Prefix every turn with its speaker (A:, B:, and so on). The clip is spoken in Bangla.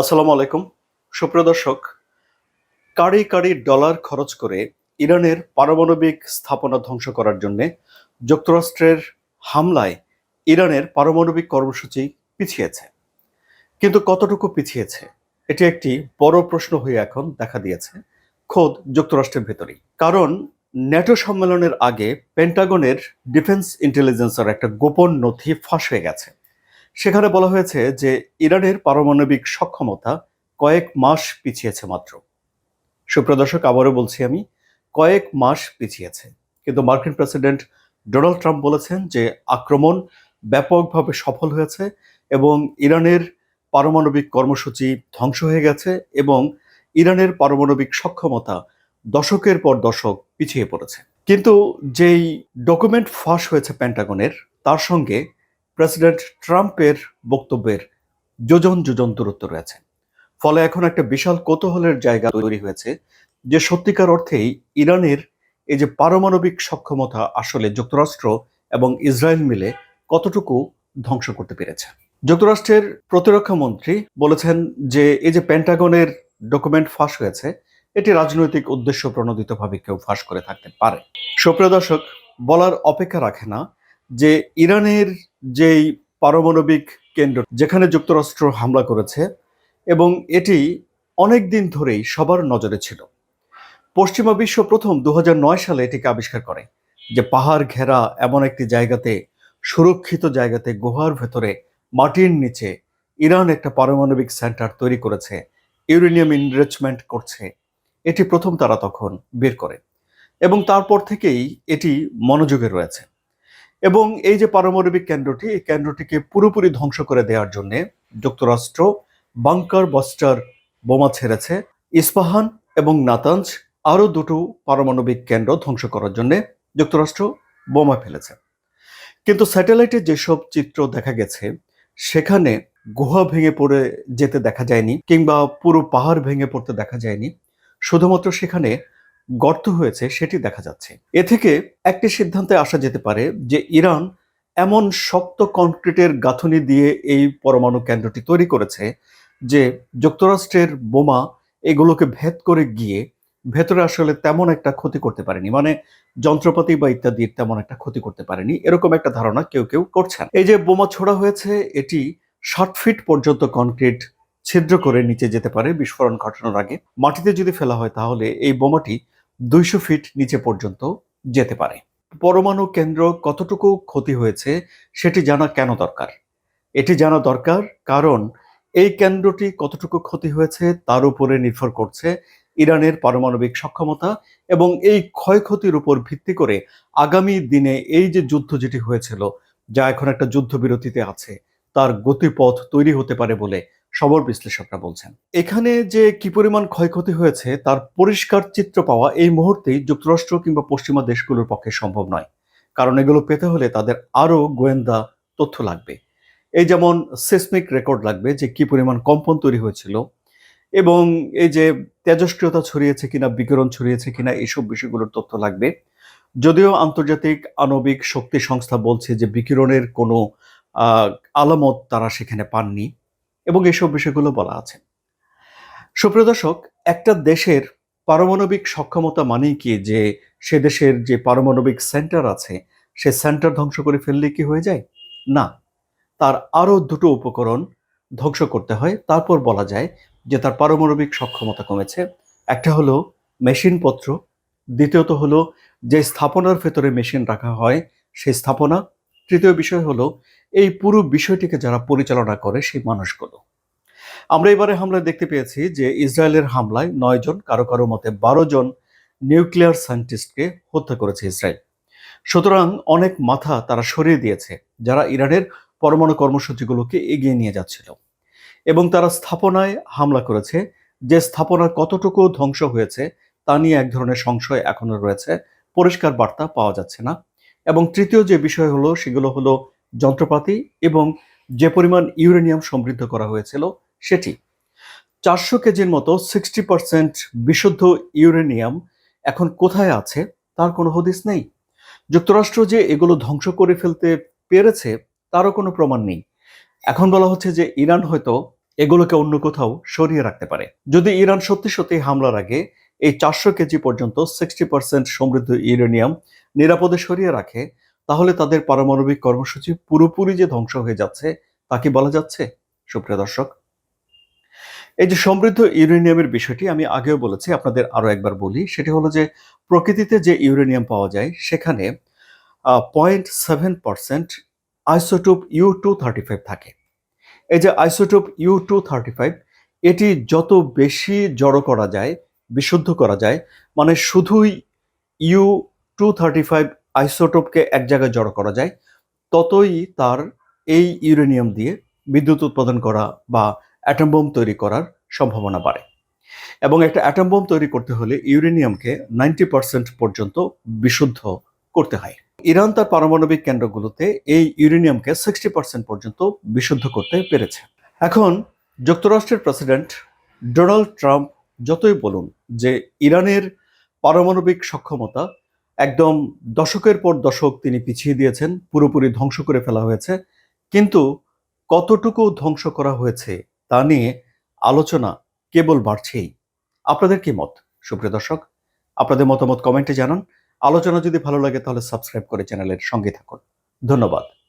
A: আসসালামু আলাইকুম। সুপ্রিয় দর্শক, কারি কারি ডলার খরচ করে ইরানের পারমাণবিক স্থাপনা ধ্বংস করার জন্য যুক্তরাষ্ট্রের হামলায় ইরানের পারমাণবিক কর্মসূচি পিছিয়েছে। কিন্তু কতটুকু পিছিয়েছে, এটি একটি বড় প্রশ্ন হয়ে এখন দেখা দিয়েছে খোদ যুক্তরাষ্ট্রের ভেতরেই। কারণ ন্যাটো সম্মেলনের আগে পেন্টাগনের ডিফেন্স ইন্টেলিজেন্সের একটা গোপন নথি ফাঁস হয়ে গেছে। সেখানে বলা হয়েছে যে ইরানের পারমাণবিক সক্ষমতা কয়েক মাস পিছিয়েছে মাত্র। সুপ্রদর্শক আবারও বলছি আমি, কয়েক মাস পিছিয়েছে। কিন্তু মার্কিন প্রেসিডেন্ট ডোনাল্ড ট্রাম্প বলেছেন যে আক্রমণ ব্যাপকভাবে সফল হয়েছে এবং ইরানের পারমাণবিক কর্মসূচি ধ্বংস হয়ে গেছে এবং ইরানের পারমাণবিক সক্ষমতা দশকের পর দশক পিছিয়ে পড়েছে। কিন্তু যেই ডকুমেন্ট ফাঁস হয়েছে প্যান্টাগনের তার সঙ্গে প্রেসিডেন্ট ট্রাম্পের বক্তব্যের যোজন যোজন দূরত্ব রয়েছে। ফলে এখন একটা বিশাল কৌতূহলের জায়গা তৈরি হয়েছে যে সত্যিকার অর্থেই ইরানের এই যে পারমাণবিক সক্ষমতা আসলে যুক্তরাষ্ট্র এবং ইসরায়েল মিলে কতটুকু ধ্বংস করতে পেরেছে। যুক্তরাষ্ট্রের প্রতিরক্ষা মন্ত্রী বলেছেন যে এই যে পেন্টাগনের ডকুমেন্ট ফাঁস হয়েছে, এটি রাজনৈতিক উদ্দেশ্য প্রণোদিতভাবে কেউ ফাঁস করে থাকতে পারে। সুপ্রিয় দর্শক, বলার অপেক্ষা রাখে না যে ইরানের যেই পারমাণবিক কেন্দ্র যেখানে যুক্তরাষ্ট্র হামলা করেছে এবং এটি অনেক দিন ধরেই সবার নজরে ছিল। পশ্চিমা বিশ্ব প্রথম দু হাজার নয় সালে এটিকে আবিষ্কার করে যে পাহাড় ঘেরা এমন একটি জায়গাতে, সুরক্ষিত জায়গাতে গুহার ভেতরে মাটির নিচে ইরান একটা পারমাণবিক সেন্টার তৈরি করেছে, ইউরেনিয়াম ইনরিচমেন্ট করছে। এটি প্রথম তারা তখন বের করে এবং তারপর থেকেই এটি মনোযোগে রয়েছে। এবং এই যে পারমাণবিক কেন্দ্রটি, এই কেন্দ্রটিকে পুরোপুরি ধ্বংস করে দেওয়ার জন্য যুক্তরাষ্ট্র বাংকার বাস্টার বোমা ছেড়েছে। ইস্পাহান এবং নাতাঞ্জ আরও দুটো পারমাণবিক কেন্দ্র ধ্বংস করার জন্য যুক্তরাষ্ট্র বোমা ফেলেছে। কিন্তু স্যাটেলাইটে যেসব চিত্র দেখা গেছে, সেখানে গুহা ভেঙে পড়ে যেতে দেখা যায়নি কিংবা পুরো পাহাড় ভেঙে পড়তে দেখা যায়নি। শুধুমাত্র সেখানে গর্ত হয়েছে, সেটি দেখা যাচ্ছে। এ থেকে একটি সিদ্ধান্তে আসা যেতে পারে যে ইরান এমন শক্ত কংক্রিটের গাঁথনি দিয়ে এই পরমাণু কেন্দ্রটি তৈরি করেছে যে যুক্তরাষ্ট্রের বোমা এগুলোকে ভেদ করে গিয়ে ভেতরে আসলে তেমন একটা ক্ষতি করতে পারেনি। মানে যন্ত্রপাতি বা ইত্যাদির তেমন একটা ক্ষতি করতে পারেনি। এরকম একটা ধারণা কেউ কেউ করছেন। এই যে বোমা ছোড়া হয়েছে, এটি ষাট ফিট পর্যন্ত কনক্রিট ছিদ্র করে নিচে যেতে পারে বিস্ফোরণ ঘটানোর আগে। মাটিতে যদি ফেলা হয় তাহলে এই বোমাটি দুইশো ফিট নিচে পর্যন্ত যেতে পারে। পরমাণু কেন্দ্র কতটুকু ক্ষতি হয়েছে সেটি জানা কেন দরকার? এটি জানা দরকার কারণ এই কেন্দ্রটি কতটুকু ক্ষতি হয়েছে তার উপরে নির্ভর করছে ইরানের পারমাণবিক সক্ষমতা এবং এই ক্ষয়ক্ষতির উপর ভিত্তি করে আগামী দিনে এই যে যুদ্ধ যেটি হয়েছিল, যা এখন একটা যুদ্ধবিরতিতে আছে, তার গতিপথ তৈরি হতে পারে বলে সবর বিশ্লেষকরা বলছেন। এখানে যে কি পরিমাণ ক্ষয়ক্ষতি হয়েছে, তার পরিষ্কার চিত্র পাওয়া এই মুহূর্তেই যুক্তরাষ্ট্র কিংবা পশ্চিমা দেশগুলোর পক্ষে সম্ভব নয়। কারণ এগুলো পেতে হলে তাদের আরও গোয়েন্দা তথ্য লাগবে। এই যেমন সেসমিক রেকর্ড লাগবে যে কি পরিমাণ কম্পন তৈরি হয়েছিল এবং এই যে তেজস্ক্রিয়তা ছড়িয়েছে কিনা, বিকিরণ ছড়িয়েছে কিনা, এইসব বিষয়গুলোর তথ্য লাগবে। যদিও আন্তর্জাতিক আণবিক শক্তি সংস্থা বলছে যে বিকিরণের কোনো আলামত তারা সেখানে পাননি। এবং এসব বিষয়গুলো বলা আছে। সুপ্রিয় দর্শক, একটা দেশের পারমাণবিক সক্ষমতা মানেই কি যে সে দেশের যে পারমাণবিক সেন্টার আছে, সে সেন্টার ধ্বংস করে ফেললে কি হয়ে যায়? না। তার আরও দুটো উপকরণ ধ্বংস করতে হয়। তারপর বলা যায় যে তার পারমাণবিক সক্ষমতা কমেছে। একটা হলো মেশিনপত্র দ্বিতীয়ত হলো যে স্থাপনার ভেতরে মেশিন রাখা হয়, সেই স্থাপনা তৃতীয় বিষয় হলো, এই পুরো বিষয়টিকে যারা পরিচালনা করে সেই মানুষগুলো। আমরা এবারে হামলায় দেখতে পেয়েছি যে ইসরায়েলের হামলায় নয় জন, কারও কারও মতে বারো জন নিউক্লিয়ার সায়েন্টিস্টকে হত্যা করেছে ইসরায়েল। সুতরাং অনেক মাথা তারা সরিয়ে দিয়েছে, যারা ইরানের পরমাণু কর্মসূচিগুলোকে এগিয়ে নিয়ে যাচ্ছিল। এবং তারা স্থাপনায় হামলা করেছে, যে স্থাপনা কতটুকু ধ্বংস হয়েছে তা নিয়ে এক ধরনের সংশয় এখনও রয়েছে। পরিষ্কার বার্তা পাওয়া যাচ্ছে না। এবং তৃতীয় যে বিষয় হলো, সেগুলো হলো যন্ত্রপাতি এবং যে পরিমাণ ইউরেনিয়াম সমৃদ্ধ করা হয়েছিল সেটি। চারশো কেজির মতো সিক্সটি পার্সেন্ট বিশুদ্ধ ইউরেনিয়াম এখন কোথায় আছে তার কোনো হদিস নেই। যুক্তরাষ্ট্র যে এগুলো ধ্বংস করে ফেলতে পেরেছে তারও কোনো প্রমাণ নেই। এখন বলা হচ্ছে যে ইরান হয়তো এগুলোকে অন্য কোথাও সরিয়ে রাখতে পারে। যদি ইরান সত্যি সত্যি হামলার আগে এই চারশো কেজি পর্যন্ত সিক্সটি পার্সেন্ট সমৃদ্ধ ইউরেনিয়াম নিরাপদে সরিয়ে রাখে, তাহলে তাদের পারমাণবিক কর্মসূচি পুরোপুরি যে ধ্বংস হয়ে যাচ্ছে, তা কি বলা যাচ্ছে? সুপ্রিয় দর্শক, এই যে সমৃদ্ধ ইউরেনিয়ামের বিষয়টি আমি আগেও বলেছি, আপনাদের আরও একবার বলি, সেটি হলো যে প্রকৃতিতে যে ইউরেনিয়াম পাওয়া যায়, সেখানে point seven percent isotope U two thirty five থাকে। এই যে isotope U two thirty five এটি যত বেশি জড়ো করা যায় বিশুদ্ধ করা যায়। মানে শুধুই ইউ টু থার্টি ফাইভ আইসোটোপকে এক জায়গায় জড়ো করা যায়, ততই তার এই ইউরেনিয়াম দিয়ে বিদ্যুৎ উৎপাদন করা বা অ্যাটম বোম তৈরি করার সম্ভাবনা বাড়ে। এবং একটা অ্যাটম বোম তৈরি করতে হলে ইউরেনিয়ামকে নাইনটি পার্সেন্ট পর্যন্ত বিশুদ্ধ করতে হয়। ইরান তার পারমাণবিক কেন্দ্রগুলোতে এই ইউরেনিয়ামকে সিক্সটি পার্সেন্ট পর্যন্ত বিশুদ্ধ করতে পেরেছে। এখন যুক্তরাষ্ট্রের প্রেসিডেন্ট ডোনাল্ড ট্রাম্প যতই বলুন যে ইরানের পারমাণবিক সক্ষমতা একদম দশকের পর দশক তিনি পিছিয়ে দিয়েছেন, পুরোপুরি ধ্বংস করে ফেলা হয়েছে। কিন্তু কতটুকু ধ্বংস করা হয়েছে তা নিয়ে আলোচনা কেবল বাড়ছেই। আপনাদের কি মত? সুপ্রিয় দর্শক, আপনাদের মতামত কমেন্টে জানান। আলোচনা যদি ভালো লাগে তাহলে সাবস্ক্রাইব করে চ্যানেলের সঙ্গে থাকুন। ধন্যবাদ।